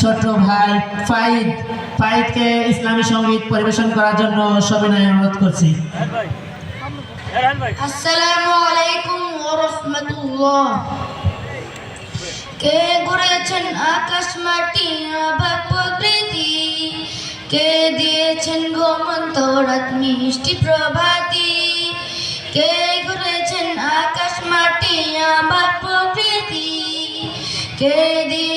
ছোট ভাই ফাইদ। ফাইদকে ইসলামী সংগীত পরিবেশন করার জন্য সবিনয় অনুরোধ করছি। আসসালামু আলাইকুম কে গড়েছেন আকাশ মাটি আবার প্রকৃতি? কে দিয়েছেন মিষ্টি প্রভাতি? কে গড়েছেন আকাশ মাটি আবার প্রকৃতি? কে দিয়ে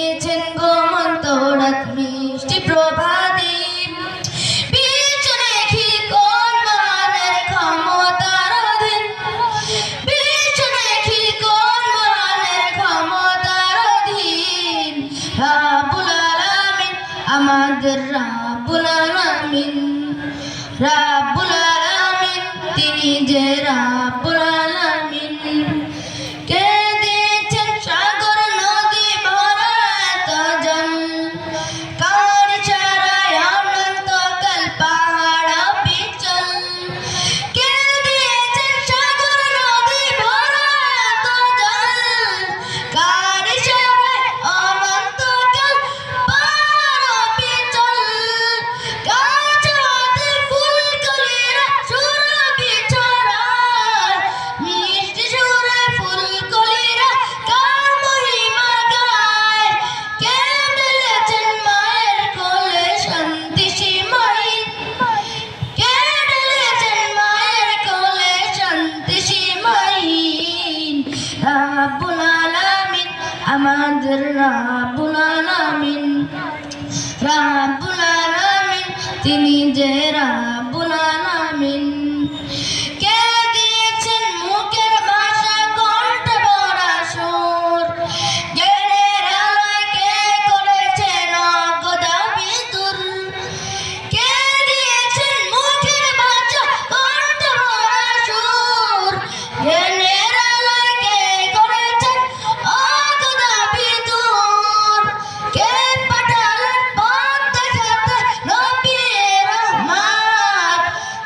আমাদের রাবুল আলামিন রাবুল আলামিন তিনি যে রাবুল আমাদের রাবুল আলামিন রাবুল আলামিন তিনি যে রাবুল আলামিন কে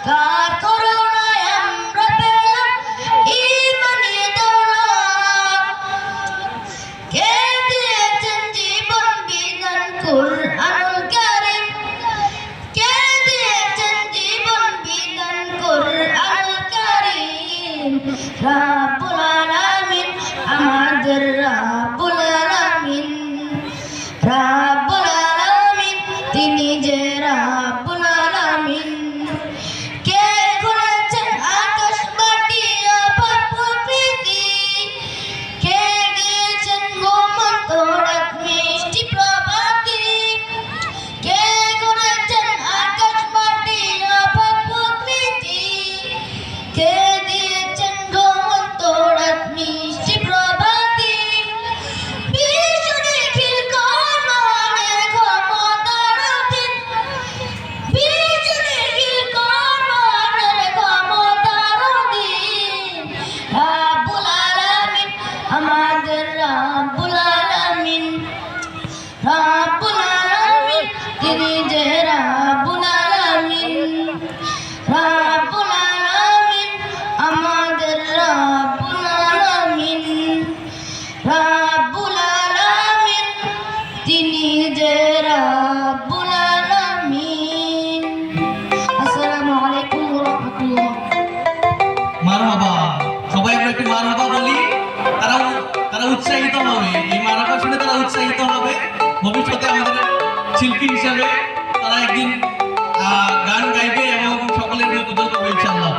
Bye. que শিল্পী হিসাবে তারা একদিন গান গাইবে এবং সকলের নিয়ে পুজো করবে ইনশাল্লাহ